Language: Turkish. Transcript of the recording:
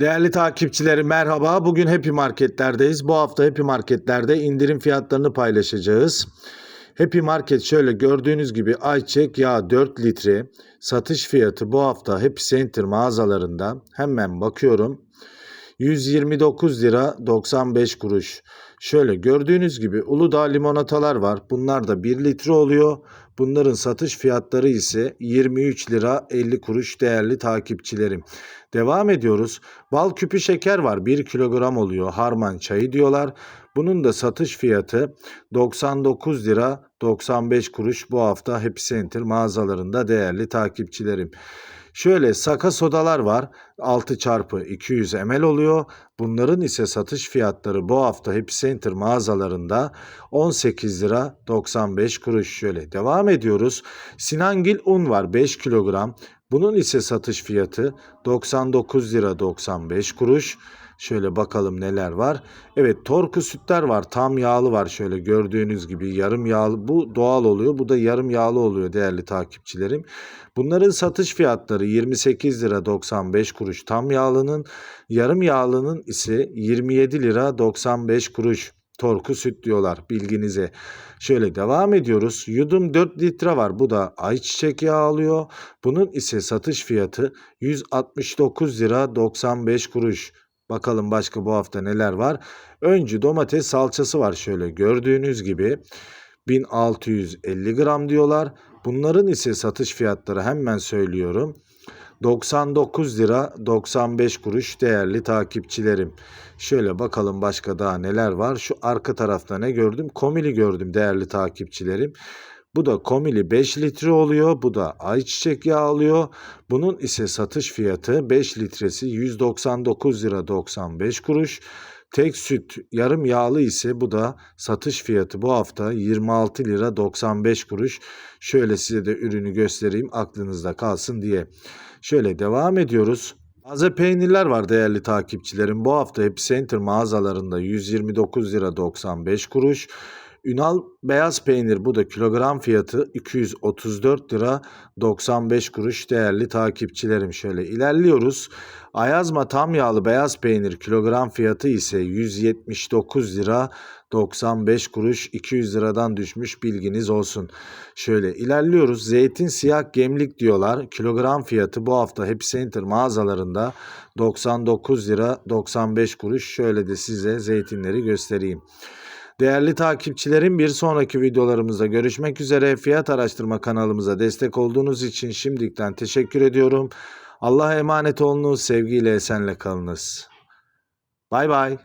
Değerli takipçilerim merhaba. Bugün Happy Marketler'deyiz. Bu hafta Happy Marketler'de indirim fiyatlarını paylaşacağız. Happy Market şöyle gördüğünüz gibi ayçiçek yağı 4 litre satış fiyatı bu hafta Happy Center mağazalarında hemen bakıyorum. 129 lira 95 kuruş. Şöyle gördüğünüz gibi Uludağ limonatalar var. Bunlar da 1 litre oluyor. Bunların satış fiyatları ise 23 lira 50 kuruş değerli takipçilerim. Devam ediyoruz. Bal küpü şeker var. 1 kilogram oluyor. Harman çayı diyorlar. Bunun da satış fiyatı 99 lira 95 kuruş bu hafta Happy Center mağazalarında değerli takipçilerim. Şöyle saka sodalar var. 6 çarpı 200 ml oluyor. Bunların ise satış fiyatları bu hafta Happy Center mağazalarında 18 lira 95 kuruş. Şöyle devam ediyoruz. Sinangil un var 5 kilogram. Bunun ise satış fiyatı 99 lira 95 kuruş. Şöyle bakalım neler var. Evet torku sütler var. Tam yağlı var şöyle gördüğünüz gibi. Yarım yağlı. Bu doğal oluyor. Bu da yarım yağlı oluyor değerli takipçilerim. Bunların satış fiyatları 28 lira 95 kuruş. Tam yağlının yarım yağlının ise 27 lira 95 kuruş. Torku süt diyorlar bilginize. Şöyle devam ediyoruz. Yudum 4 litre var. Bu da ayçiçek yağı alıyor. Bunun ise satış fiyatı 169 lira 95 kuruş. Bakalım başka bu hafta neler var. Öncü domates salçası var şöyle gördüğünüz gibi. 1650 gram diyorlar. Bunların ise satış fiyatları hemen söylüyorum. 99 lira 95 kuruş değerli takipçilerim. Şöyle bakalım başka daha neler var. Şu arka tarafta ne gördüm? Komili gördüm değerli takipçilerim. Bu da komili 5 litre oluyor. Bu da ayçiçek yağı alıyor. Bunun ise satış fiyatı 5 litresi 199 lira 95 kuruş. Tek süt yarım yağlı ise bu da satış fiyatı bu hafta 26 lira 95 kuruş. Şöyle size de ürünü göstereyim aklınızda kalsın diye. Şöyle devam ediyoruz. Taze peynirler var değerli takipçilerim. Bu hafta Happy Center mağazalarında 129 lira 95 kuruş. Ünal beyaz peynir bu da kilogram fiyatı 234 lira 95 kuruş değerli takipçilerim. Şöyle ilerliyoruz. Ayazma tam yağlı beyaz peynir kilogram fiyatı ise 179 lira 95 kuruş 200 liradan düşmüş bilginiz olsun. Şöyle ilerliyoruz. Zeytin siyah gemlik diyorlar. Kilogram fiyatı bu hafta Happy Center mağazalarında 99 lira 95 kuruş. Şöyle de size zeytinleri göstereyim. Değerli takipçilerim bir sonraki videolarımızda görüşmek üzere. Fiyat araştırma kanalımıza destek olduğunuz için şimdiden teşekkür ediyorum. Allah'a emanet olunuz, sevgiyle esenle kalınız. Bay bay.